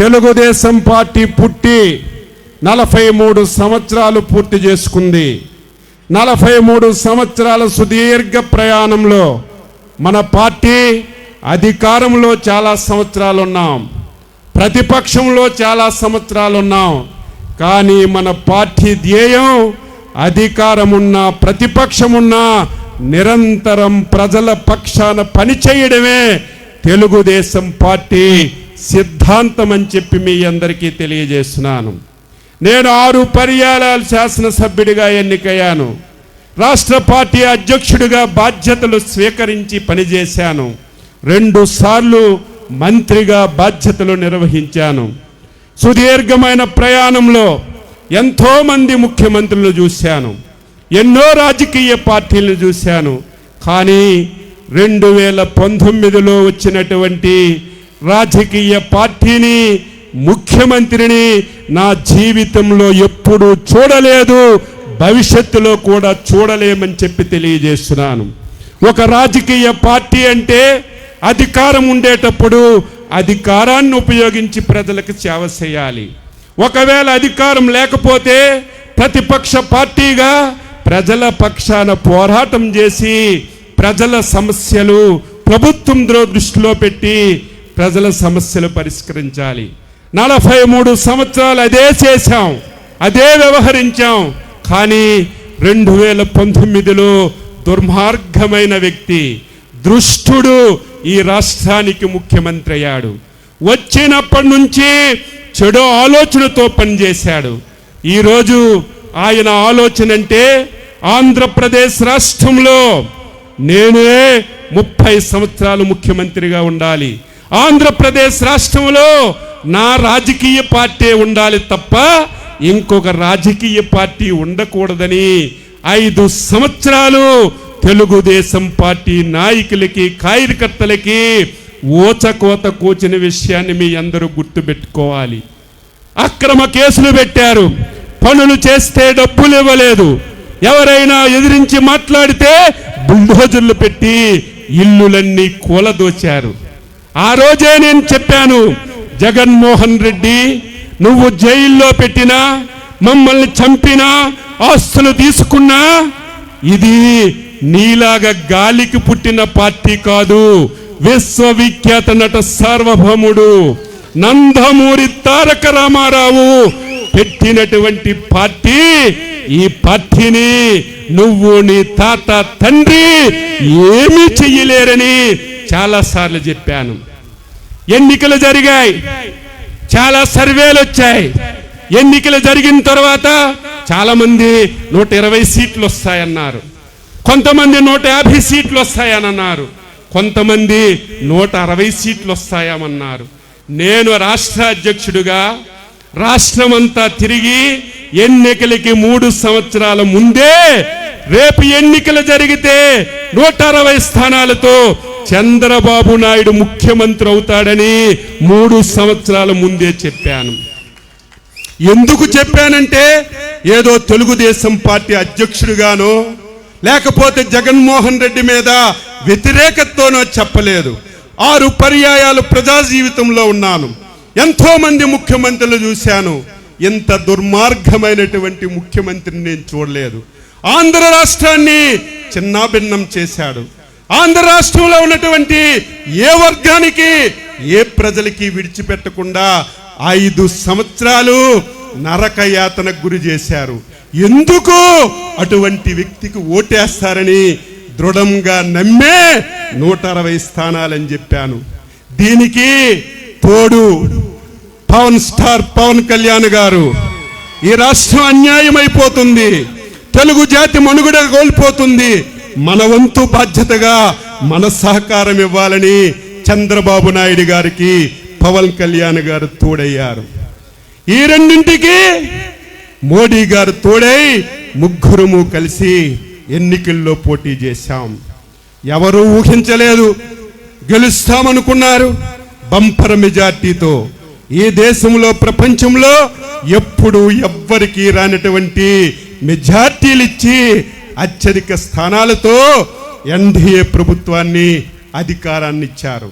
Telugu Desam party పుట్టి నలభై మూడు సంవత్సరాలు పూర్తి చేసుకుంది. నలభై మూడు సంవత్సరాల సుదీర్ఘ ప్రయాణంలో మన పార్టీ అధికారంలో చాలా సంవత్సరాలు ఉన్నాం. ప్రతిపక్షంలో చాలా సంవత్సరాలు ఉన్నాం. కానీ మన పార్టీ ధ్యేయం అధికారమున్నా ప్రతిపక్షమున్నా నిరంతరం ప్రజల పక్షాన పనిచేయడమే తెలుగుదేశం పార్టీ సిద్ధాంతం అని చెప్పి మీ అందరికీ తెలియజేస్తున్నాను. నేను ఆరు పర్యాయాలు శాసనసభ్యుడిగా ఎన్నికయ్యాను. రాష్ట్ర పార్టీ అధ్యక్షుడిగా బాధ్యతలు స్వీకరించి పనిచేశాను. రెండు సార్లు మంత్రిగా బాధ్యతలు నిర్వహించాను. సుదీర్ఘమైన ప్రయాణంలో ఎంతోమంది ముఖ్యమంత్రులు చూశాను. ఎన్నో రాజకీయ పార్టీలను చూశాను. కానీ రెండు వేల పంతొమ్మిదిలో వచ్చినటువంటి రాజకీయ పార్టీని ముఖ్యమంత్రిని నా జీవితంలో ఎప్పుడూ చూడలేదు భవిష్యత్తులో కూడా చూడలేమని చెప్పి తెలియజేస్తున్నాను. ఒక రాజకీయ పార్టీ అంటే అధికారం ఉండేటప్పుడు అధికారాన్ని ఉపయోగించి ప్రజలకు సేవ చేయాలి. ఒకవేళ అధికారం లేకపోతే ప్రతిపక్ష పార్టీగా ప్రజల పక్షాన పోరాటం చేసి ప్రజల సమస్యలు ప్రభుత్వం దృష్టిలో పెట్టి ప్రజల సమస్యలు పరిష్కరించాలి. నలభై మూడు సంవత్సరాలు అదే చేశాం అదే వ్యవహరించాం. కానీ రెండు వేల పంతొమ్మిదిలో దుర్మార్గమైన వ్యక్తి దృష్టుడు ఈ రాష్ట్రానికి ముఖ్యమంత్రి అయ్యాడు. వచ్చినప్పటి నుంచి చెడు ఆలోచనతో పనిచేశాడు. ఈరోజు ఆయన ఆలోచన అంటే ఆంధ్రప్రదేశ్ రాష్ట్రంలో నేనే ముప్పై సంవత్సరాలు ముఖ్యమంత్రిగా ఉండాలి. ఆంధ్రప్రదేశ్ రాష్ట్రంలో నా రాజకీయ పార్టీ ఉండాలి తప్ప ఇంకొక రాజకీయ పార్టీ ఉండకూడదని ఐదు సంవత్సరాలు తెలుగుదేశం పార్టీ నాయకులకి కార్యకర్తలకి ఊచకోత కూచిన విషయాన్ని మీ అందరూ గుర్తుపెట్టుకోవాలి. అక్రమ కేసులు పెట్టారు. పనులు చేస్తే డబ్బులు ఇవ్వలేదు. ఎవరైనా ఎదిరించి మాట్లాడితే బుల్డోజర్లు పెట్టి ఇల్లులన్నీ కూలదోచారు. ఆ రోజే నేను చెప్పాను జగన్మోహన్ రెడ్డి నువ్వు జైల్లో పెట్టినా మమ్మల్ని చంపినా ఆస్తులు తీసుకున్నా ఇది నీలాగా గాలికి పుట్టిన పార్టీ కాదు విశ్వవిఖ్యాత నట సార్వభౌముడు నందమూరి తారక రామారావు పెట్టినటువంటి పార్టీ. ఈ పార్టీని నువ్వు నీ తాత తండ్రి ఏమీ చెయ్యలేరని చాలా సార్లు చెప్పాను. ఎన్నికలు జరిగాయి. చాలా సర్వేలు వచ్చాయి. ఎన్నికలు జరిగిన తర్వాత చాలామంది నూట ఇరవై సీట్లు వస్తాయన్నారు. కొంతమంది నూట యాభై సీట్లు వస్తాయని అన్నారు కొంతమంది నూట అరవై సీట్లు వస్తాయమన్నారు. నేను రాష్ట్ర అధ్యక్షుడిగా రాష్ట్రమంతా తిరిగి ఎన్నికలకి మూడు సంవత్సరాల ముందే రేపు ఎన్నికలు జరిగితే నూట అరవై స్థానాలతో చంద్రబాబు నాయుడు ముఖ్యమంత్రి అవుతాడని మూడు సంవత్సరాల ముందే చెప్పాను. ఎందుకు చెప్పానంటే ఏదో తెలుగుదేశం పార్టీ అధ్యక్షుడిగానో లేకపోతే జగన్మోహన్ రెడ్డి మీద వ్యతిరేకతతోనో చెప్పలేదు. ఆరు పర్యాయాలు ప్రజా జీవితంలో ఉన్నాను. ఎంతో మంది ముఖ్యమంత్రులు చూశాను. ఇంత దుర్మార్గమైనటువంటి ముఖ్యమంత్రిని నేను చూడలేదు. ఆంధ్ర రాష్ట్రాన్ని చిన్నాభిన్నం చేశాడు. ఆంధ్ర రాష్ట్రంలో ఉన్నటువంటి ఏ వర్గానికి ఏ ప్రజలకి విడిచిపెట్టకుండా ఐదు సంవత్సరాలు నరక యాతనకు గురి చేశారు. ఎందుకు? అటువంటి వ్యక్తికి ఓటేస్తారని దృఢంగా నమ్మే నూట అరవై స్థానాలని చెప్పాను. దీనికి తోడు పవన్ స్టార్ పవన్ కళ్యాణ్ గారు. ఈ రాష్ట్రం అన్యాయం అయిపోతుంది తెలుగు జాతి మనుగడ కోల్పోతుంది. మన వంతు బాధ్యతగా మన సహకారం ఇవ్వాలని చంద్రబాబు నాయుడు గారికి పవన్ కళ్యాణ్ గారు తోడయ్యారు. ఈ రెండింటికి మోడీ గారు తోడై ముగ్గురము కలిసి ఎన్నికల్లో పోటీ చేశాం. ఎవరు ఊహించలేదు. గెలుస్తామనుకున్నారు. బంపర్ మెజార్టీతో ఈ దేశంలో ప్రపంచంలో ఎప్పుడు ఎవ్వరికీ రానటువంటి మెజార్టీలు ఇచ్చి అత్యధిక స్థానాలతో ఎన్డీఏ ప్రభుత్వాన్ని అధికారాన్ని ఇచ్చారు